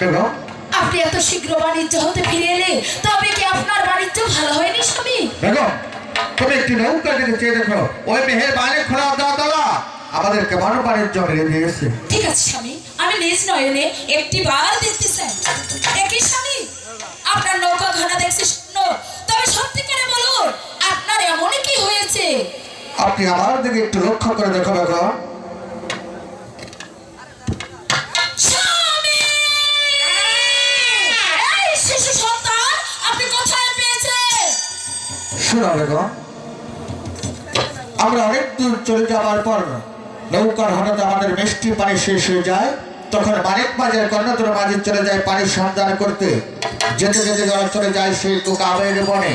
বেগম আপনি এত শীঘ্র বাণিজ্য হতে ফিরে এলে তবে কি আপনার বাণিজ্য ভালো হয়নি স্বামী? বেগম তুমি একটি নৌকা চেয়ে দেখো ওই মেহের খোলা বাণিজ্য দিয়েছে। ঠিক আছে স্বামী। আমি নিজ নয়নে একটি বার দেখতে চাই। একই স্বামী। আপনার নৌকা ঘনা দেখছি শূন্য। তবে সত্যি করে বলুন আপনার এমনই কি হয়েছে? আপনি আমার দিকে একটু লক্ষ্য করে দেখো বেগম আমরা অনেক দূর চলে যাওয়ার পর নৌকার হঠাৎ আমাদের মিষ্টি পানি শেষ হয়ে যায়। তখন মানিক বাজার মাঝে চলে যায় পানির সন্ধান করতে। যেতে যেতে যারা চলে যায় সেই কাবের বনে।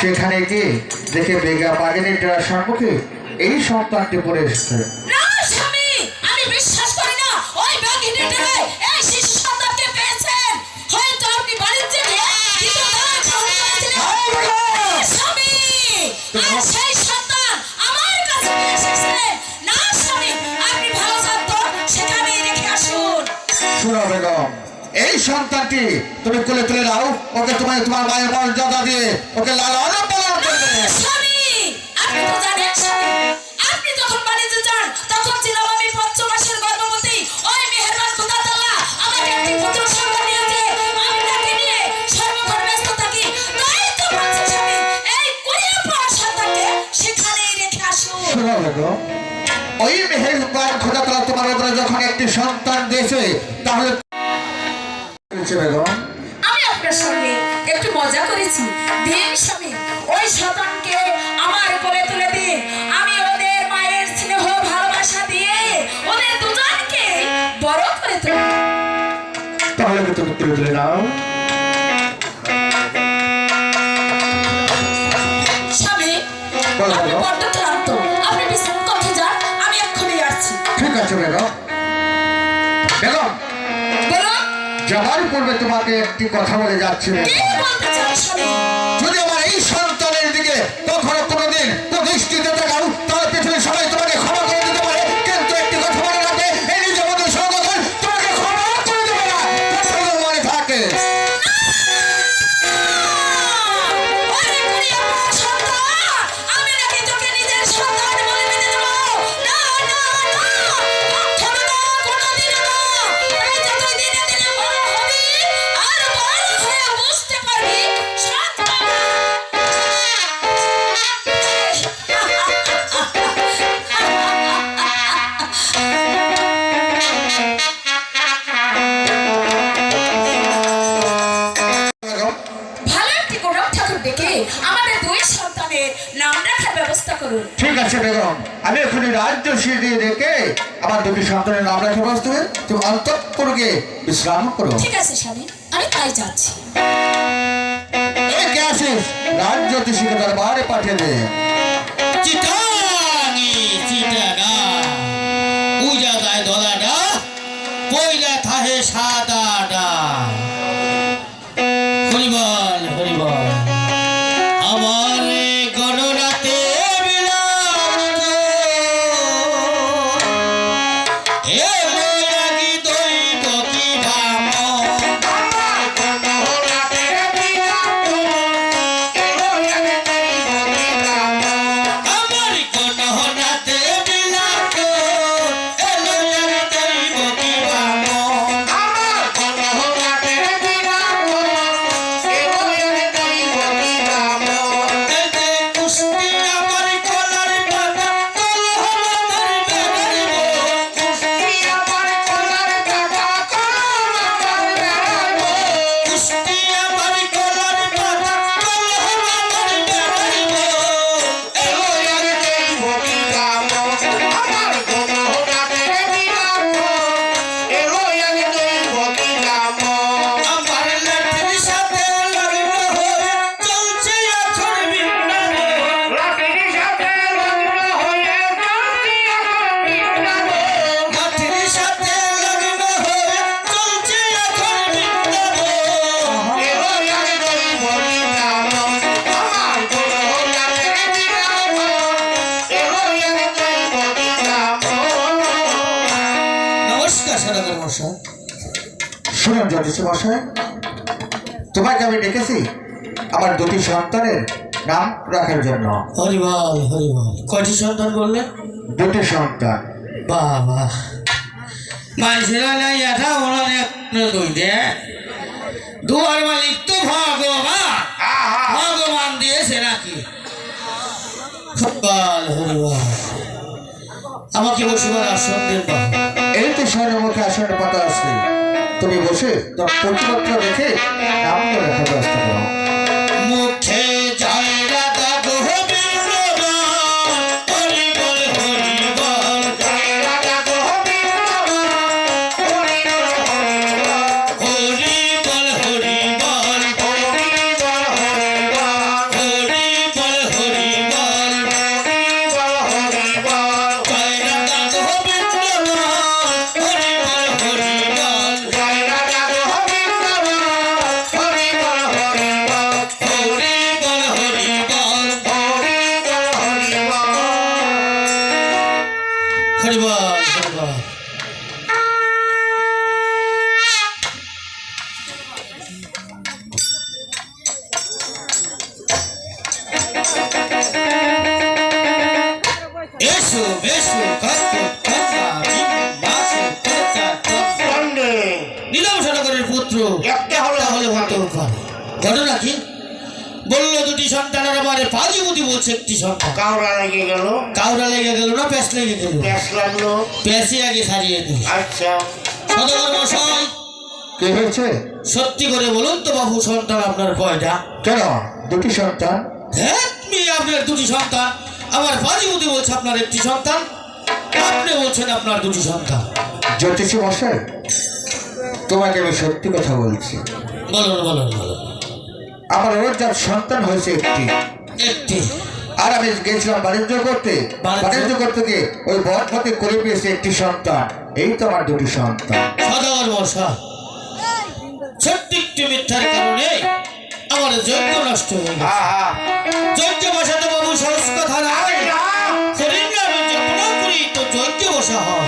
সেখানে গিয়ে দেখে বেগা বাগানের ডেরার সম্মুখে এই সন্তানটি পড়ে এসেছে। সন্তানটি তুমি কোলে তুলে নাও ওকে তোমার তোমার মায়ের মর্যাদা দিয়ে ওকে লালন পালন করবে। ওই মেহেরবান খোদা তাআলা আমাকে একটি পুত্র সন্তান দিয়েছে। আপনাকে নিয়ে সর্বক্ষণ ব্যস্ত থাকি। তাই তো বলছি স্বামী এই কুড়িয়ে পাওয়া সন্তানকে সেখানেই রেখে আসুন। শোনো বেগম ওই মেহেরবান খোদা তালা তোমার যখন একটি সন্তান দিয়েছে তাহলে বলছে বেগম আমি আপনার সঙ্গে একটু মজা করেছি। দিন স্বামী ওই সন্তানকে আমার কোলে তুলে দিন আমি ওদের মায়ের স্নেহ ভালোবাসা দিয়ে ওদের দুজনকে বড় করে তুলব। তাহলে তুমি তুলে তুলে নাও। স্বামী বলো, আপনি বলো। বড্ড ক্লান্ত। আপনি বিশ্রাম করতে যান আমি এক্ষুনি আসছি। ঠিক আছে বেগম। বেগম বলুন করবে পূর্বে তোমাকে একটি কথা বলে যাচ্ছি। যদি আমার এই সন্তানের দিকে কখনো কোনোদিন দৃষ্টিতে দেখাও আছে বেগম আমি এখানে রাজ্য সিঁড়ি রেখে আমার দুটি সন্তানের নাম রাখে বসতে তুমি অন্তঃপুর গিয়ে বিশ্রাম করো। ঠিক আছে স্বামী। আমি তাই যাচ্ছি। আসিস রাজ্য শিখে দরবারে পাঠিয়ে দে। চিটাঙি চিটাগা। পূজা যায় দলাডা কইলা থাহে সাদাডা হরিবল হরিবল। মশাই। শুনুন জ্যোতিষ মশাই তোমাকে আমি ডেকেছি আমার দুটি সন্তানের নাম রাখার জন্য। হরিবল হরিবল কয়টি সন্তান বললেন দুটি সন্তান। বাবা। মাইসেরা নাই এটা ওনার এক দুই দে। দুয়ার মালিক তো ভগবান। ভগবান দিয়েছে নাকি? হরিবল হরিবল আমাকে বসিবার আসন দেন বাবা। এই তো শহরের মুখে আসনের পাতা আছে তুমি বসে তোর প্রতিপত্র দেখে আমাকে লেখার ব্যবস্থা প্যাস লেগে গেল গ্যাস লাগল। প্যাসে আগে সারিয়ে দিল আচ্ছা। সদর মশাই কি হয়েছে? সত্যি করে বলুন তো বাবু সন্তান আপনার কয়টা? কেন? দুটি সন্তান? হ্যাঁ মেয়ে আপনার দুটি সন্তান। আমার পাজিমতি বলছে আপনার একটি সন্তান। আপনি বলছেন আপনার দুটি সন্তান। জ্যোতিষী মশাই তোমাকে আমি সত্যি কথা বলছি। বলুন বলুন বলুন। আমার রোজার সন্তান হয়েছে একটি। একটি। আর আমি গেছিলাম বাণিজ্য করতে। বাণিজ্য? করতে গিয়ে ওই বট হাতে করে পেয়েছে একটি সন্তান। এই তো আমার দুটি সন্তান। সাধারণ বর্ষা ছোট্ট একটি মিথ্যার কারণে আমার যজ্ঞ নষ্ট হয়ে গেছে। যজ্ঞ বসাতে বাবু সহজ কথা না। শরীর আমি যত্ন করি তো যজ্ঞ বসা হয়।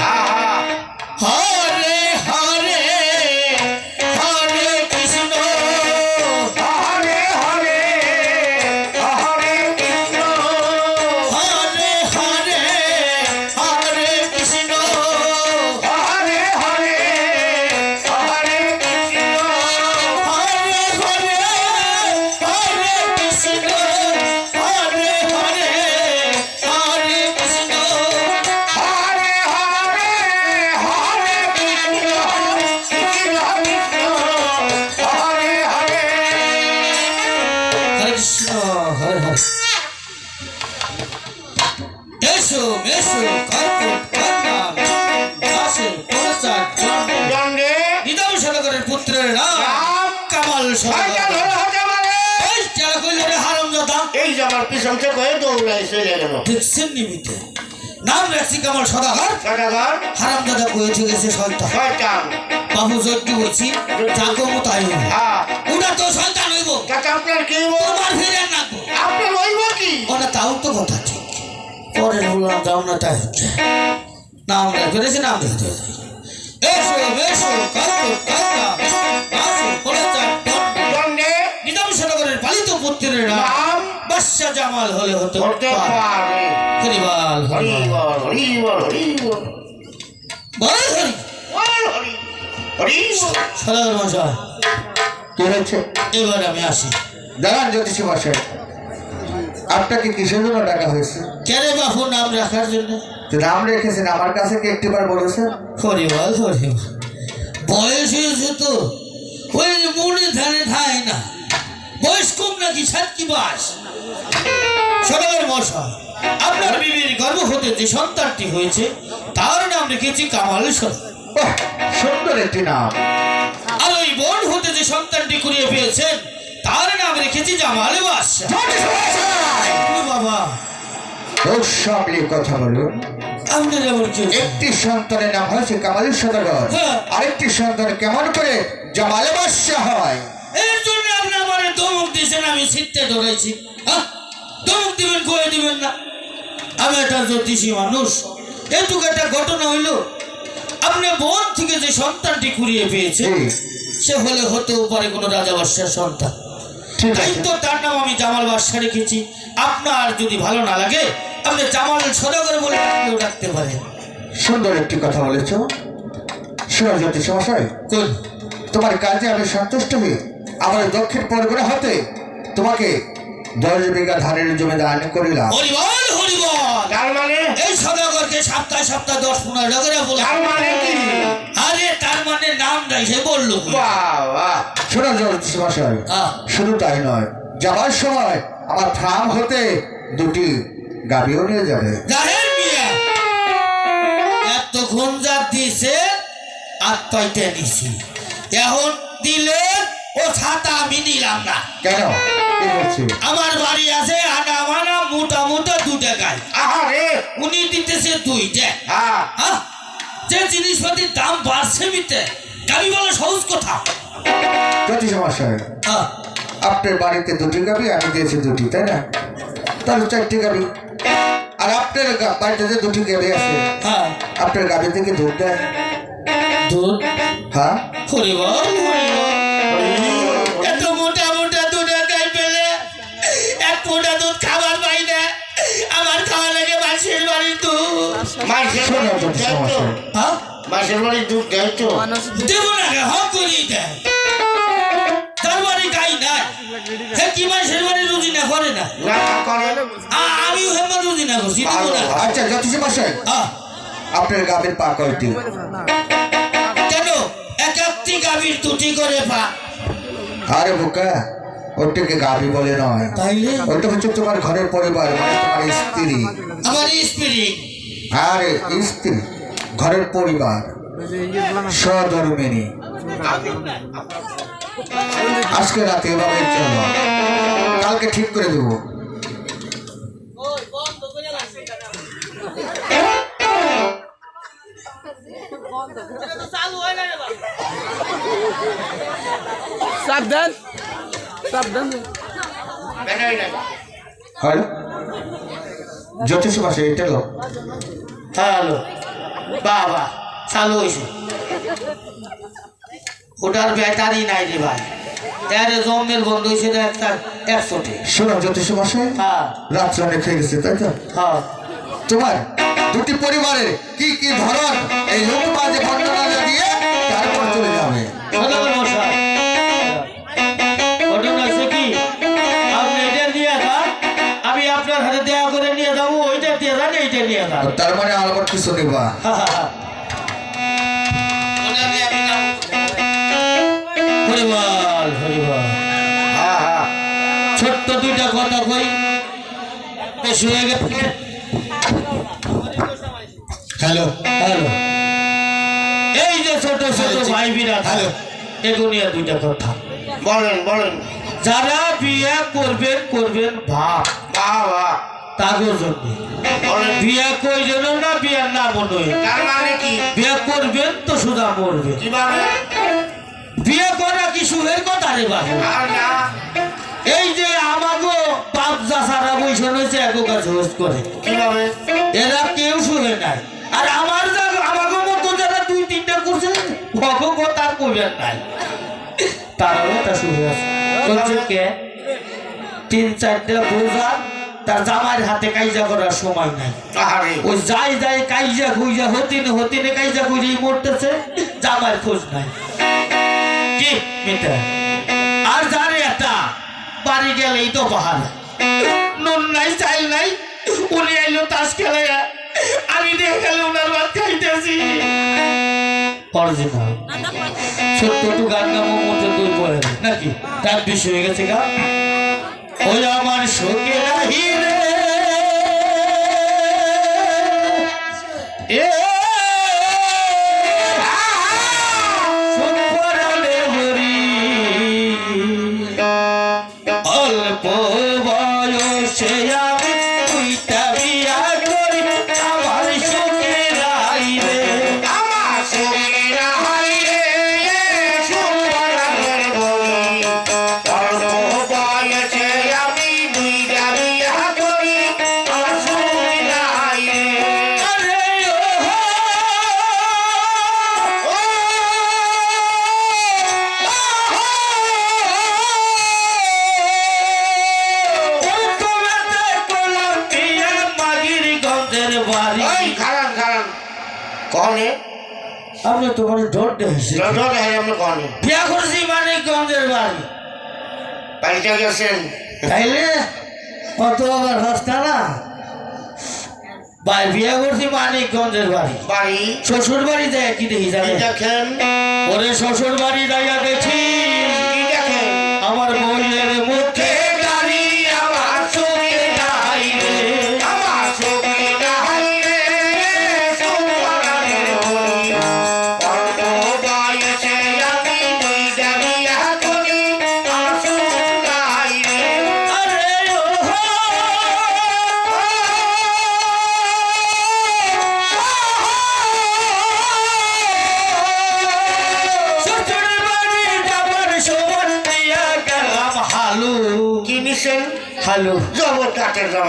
সরকারের পুত্রের রাম কামাল ধরে এই পিছন থেকে দৌড়াই চলে গেল। দেখছেন নিমিতে নাম রাখছি কামাল সদাগর। সদাগর। হারাম দাদা কয়েছে গেছে শয়তান। শয়তান। বাবু যজ্ঞ বলছি যাকে মতো হ্যাঁ। ওটা তো শয়তান হইব। তাতে আপনার কি হইব? তোমার ফিরে নাকবো আপনার হইব কি? ওটা তাও তো কথা ঠিক। পরে বললাম যাও না তাই নাম জামাল হলে হতে। পারে। হরিবাল হরি হরিবাল বল বল হরি। বল বল হরি হরি হরি মশাই কি হয়েছে? এবার আমি আসি। দাঁড়ান জ্যোতিষী মশাই আপনাকে কিসের জন্য ডাকা হয়েছে? কেরে বাবু নাম রাখার জন্য? নাম রেখেছেন আমার কাছে কি একটিবার বলেছেন হরিবল হরিবল বয়স হয়েছে তো ওই মনে ধানে ঠায় না। বয়স কম নাকি সাতকি বাস সদাগর মশাই আপনার বিবির গর্ভ হতে যে সন্তানটি হয়েছে তার নাম রেখেছি কামাল সরকার সুন্দর একটি নাম। আর ওই বোন হতে যে সন্তানটি কুড়িয়ে পেয়েছেন তার নাম রেখেছি জামাল বাদশাহ। বাবা খুব সামলে কথা বলুন একটি সন্তানের নাম হয়েছে কামালের সদাগর। হ্যাঁ। আরেকটি সন্তান কেমন করে? জামালে বাদশা হয়। এর জন্য আপনি আমার দমক দিয়েছেন আমি ছিটতে ধরেছি। হ্যাঁ? দমক দিবেন কয়ে দিবেন না? আমি একটা জ্যোতিষী মানুষ। এটুকু একটা ঘটনা হইল। আপনি বোন থেকে যে সন্তানটি কুড়িয়ে পেয়েছে সে হলে হতেও পারে কোনো রাজা বাদশার সন্তান। ঠিক তাই তো তার নাম আমি জামাল বাদশা রেখেছি। আপনার যদি ভালো না লাগে আপনি জামাল সদাগর বলে পারেন। সুন্দর একটি কথা বলেছ। শোনো জ্যোতিষ মশাই তোমার কাজে আমি সন্তুষ্ট হয়ে আমার দক্ষিণ পরগনা হতে তোমাকে দশ বিঘা ধানের জমি দান করিলাম। তার মানে? এই সদাগরকে সপ্তাহে সপ্তাহে দশ পনেরো টাকা বলে। তার মানে কি? আরে তার মানে নাম নাই সে বলল কি? বাহ বাহ। মশাই হ্যাঁ। শুধু তাই নয় যাবার সময় আমার ফার্ম হতে দুটি গাড়িও নিয়ে যাবে। মিয়া এতক্ষণ যা দিছে আর তৈতে নিছি। এখন দিলে ও ছাতা আমি নিলাম না। কেন? আমার বাড়ি আছে আনা মানা মোটা মোটা দু টাকায় উনি দিতেছে দুইটা। হ্যাঁ? যে জিনিসপাতির দাম বাড়ছে মিতে গাড়ি বলা সহজ কথা। মশাই হ্যাঁ। আপনার বাড়িতে দুটি গাবি আমি দিয়েছি দুটি তাই না? তাহলে চারটি গাবি আর আপনার গা- বাড়িতে যে দুটি গাবি আছে হ্যাঁ। আপনার গাবি থেকে দুধ দেয় দুধ? হ্যাঁ। হরিবল হরিবল এত মোটা মোটা দুধ গাই পেলে এক মোটা দুধ খাবার পাই না। আমার খাওয়া লাগে মাসির বাড়ির দুধ। মাসের বাড়ির দুধ দেয় তো। হ্যাঁ? মাসের বাড়ির দুধ দেয় তো। দেব না হক করিয়ে দেয়। তার বাড়ি গাই নাই কি মাসের আমিও করছি আচ্ছা জ্যোতিষ মশাই। আপনার গাবির পা কয়টি? কেন? এক একটি গাভীর দুটি করে পা। আরে বোকা ওটাকে গাবি বলে নয়। ওইটা হচ্ছে তোমার ঘরের পরিবার মানে তোমার স্ত্রী। আমার স্পিরিট আর স্ত্রী। ঘরের পরিবার। সধর্মিনী আজকে রাতে এভাবে কালকে ঠিক করে দেবো। সাবধান। সাবধান। হ্যালো জ্যোতিষ মাসে এটা লো। হ্যালো বাবা চালু হয়েছে। ওটার ব্যাটারি নাই রে ভাই। এর জমের বন্ধ হয়েছে রে একটা একশোটি। শোনো জ্যোতিষ মাসে হ্যাঁ। রাত্রে অনেক হয়ে গেছে তাই তো? হ্যাঁ। তোমার দুটি পরিবারের কি কি ধরন এই লোক মাঝে বর্ণনা দিয়ে তারপর চলে যাবে? সদাগর মশাই। ঘটনা হচ্ছে কি? ছোট্ট দুইটা কথা কই বেশি হয়ে গেছে। Hello hello. এই যে ছোট ছোট ভাই বিরা হ্যালো। এগুনিয়া দুইটা কথা বলেন বলেন। যারা বিয়ে করবেন করবেন ভাব বাহ তাগর জন্য। বলেন। বিয়ে কই না বিয়ে না তার মানে কি? বিয়ে করবেন তো সুদা মরবে। কীভাবে বিয়ে করা কি সুখের কথা রে বাবু? আর না। এই যে আমাগো বাপ সারা বৈশন হয়েছে এক কাছে হোস্ট করে। কীভাবে? এরা কেউ শুনে নাই। আর আমার যা আমাকে মতো যারা দুই তিনটা করছে ভগো কথা কইবেন নাই। তারাও এটা শুনে আছে। কে? তিন চারটা বোঝা তার জামাইয়ের হাতে কাইজা করার সময় নাই। ওই যাই যাই কাইজা খুইজা হতিনে হতিনে কাইজা খুঁজেই মরতেছে জামাইয়ের খোঁজ নাই। কি আর একটা বাড়ি গেলেই তো পাহাড় নুন নাই চাইল নাই, উনি আইলো তাস খেলাইয়া। আমি দেখে গেলে ওনার ভাত খাইতেছি। ছোট্ট একটু গান গামো মধ্যে দুই পড়ে নাকি? তার বিষয় হয়ে গেছে গা। তোমার ডর ডর বিয়া করছি মানিকগঞ্জের বাড়ি? পাল্টে গেছেন? তাইলে কত আবার হস্তা না? বিয়া করছি মানিকগঞ্জের বাড়ি? বাড়ি? শ্বশুর বাড়ি যায় কি দেখি দেখেন? ওরে শ্বশুর বাড়ি যাইয়া দেখি দেখেন? আমার বইয়ের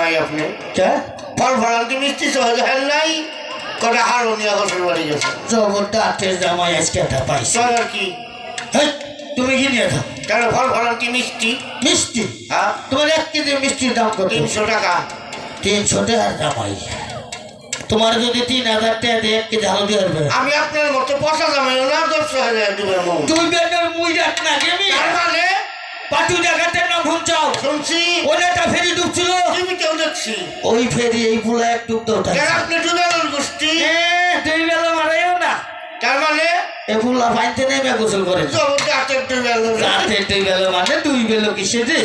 জামাই আপনি? ফল ফলান্তি মিষ্টি সহজ নাই? কটা হারো নিয়ে বাড়ি গেছে। আটের জামাই আজকে একটা পাইছি। সবার কি? তুমি কি নিয়ে থাক কেন ফল ফলান্তি মিষ্টি? মিষ্টি? হ্যাঁ। তোমার এক কেজি মিষ্টির দাম কত? তিনশো টাকা। তিনশো টাকার জামাই। তোমার যদি তিন হাজার টাকা দিয়ে এক কেজি হালদি আসবে আমি আপনার মতো পয়সা জামাইও না দশ হাজার দিবেন মৌ তুই বেটার মুই যাক না মানে পাটু শুনছাও শুনছি। ওই একটা ফেরি ডুবছিল। টিভিতেও দেখছি? ওই ফেরি এই ফুলা এক ডুব তো আপনি ডুবেলেন গোষ্ঠী। দুই বেলা মারাইও না। তার মানে? এ নেমে গোসল করে। দুই বেলা মানে দুই বেলা কিসে রে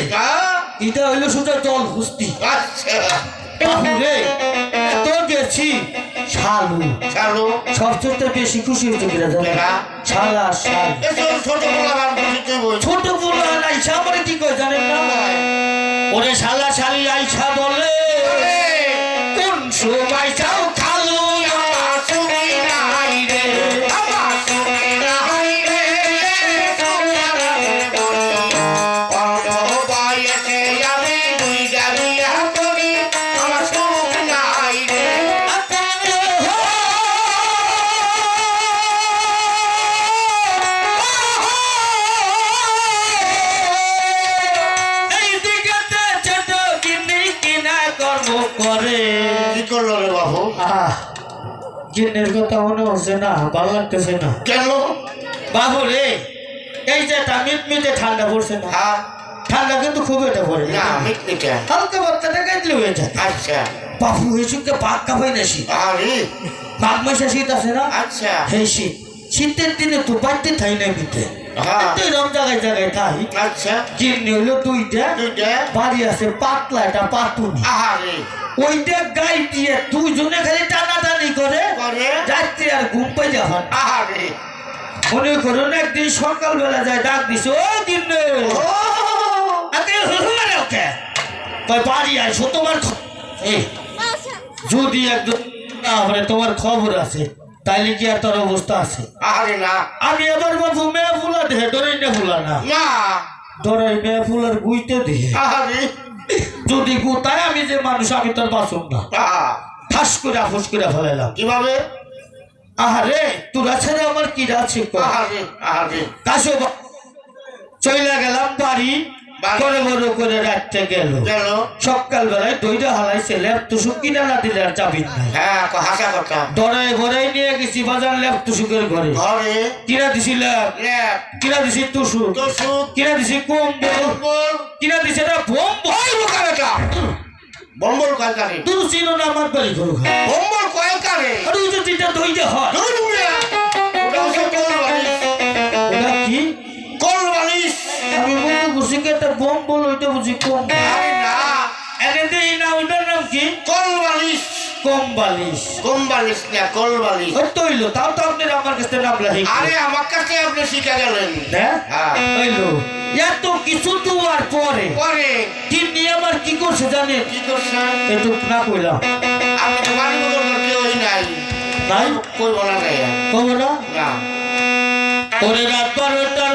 এটা হইল সোজা জল ফুস্তি আচ্ছা। গেছি। শালু। সবচেয়ে বেশি খুশি হয়েছে ছোট ছোট আইসা বলে কি কয় জানেন না? ওরে সালা সালি আইসা বলে কোন সময় করে। কি করল রে বাবু? গিন্নির কথা মনে হচ্ছে না ভালো লাগতেছে না। কেন? বাবু রে এই যে মিট মিটে ঠান্ডা পড়ছে না। হ্যাঁ। ঠান্ডা কিন্তু খুব এটা পড়ে না। মিটমিটে। হালকা বার্তাটা কাটলে হয়ে যায়। আচ্ছা। বাবু এই সঙ্গে পাক কাপাই না শীত? আরে। মাঘ মাসে শীত আছে না? আচ্ছা। সেই শীত। শীতের দিনে তো বাড়তে থাই না মিটে। হ্যাঁ। এরকম জায়গায় জায়গায় থাই। আচ্ছা। দুইটা। বাড়ি আছে পাতলা এটা পাতুনি। আহারে। ওইটা গাই দিয়ে দুইজনে খালি টানাটানি করে করে। রাত্রে আর ঘুম পাই যখন আহারে। মনে করুন একদিন সকালবেলা যায় ডাক দিছে ও হুহুমারে বাড়ি আইসো তোমার যদি একদম না তোমার খবর আছে তাইলে কি আর তোর অবস্থা আছে? আহারে না। আমি এবার বাবু মেয়ে ফুলা দেহে ডরাই না ফুলা না। ডরাই মেয়ে ফুলার গুইতে দেহে। আহারে। যদি গোতায় আমি যে মানুষ আমি তোর বাসুন না। ঠাস করে আফুস করে ফেলাইলাম। কীভাবে? আহারে তোরা ছেড়ে আমার কি আছে আহারে আহারে। কাশো চলে গেলাম বাড়ি। বাড়ি। বড় করে রাখতে গেল। গেল সকালবেলায় দইটা হালাইছে ল্যাপ তুসুক কিনা না দিলে আর যাবি হ্যাঁ হাসা কথা। দরাই ভরাই নিয়ে গেছি বাজার ল্যাপ তুসুকের ঘরে। ঘরে? কিনা দিছি ল্যাপ কিনা দিছি তুসুক তো কিনা দিছি কম্বল। কিনা দিছে না বোম ওই বোকারেটা বম্বল কয় তুই চিনো না আমার বাড়ি ঘর বম্বল কয় আর ওই যে তিনটা দইটা হয়। ওটা হচ্ছে কোল ওটা কি? কোল বালিশ আমি বলতে বুঝি কি একটা বোম বল ওইটা বুঝি কম না। এনে দেই না ওটার নাম কি? কোল বালিশ। কম বালিশ। কম বালিশ না কোল বালিশ। তৈল তাও তো আপনার আমার কাছে নাম লাহি আরে আমার কাছে আপনি শিখে গেলেন। হ্যাঁ। এত কিছু দেওয়ার পরে। পরে। কি নিয়ে আমার কি করছে জানেন? কি একটু না কইলাম। তো বাড়ি নাই। নাই? না না? ওরে রাত বারোটা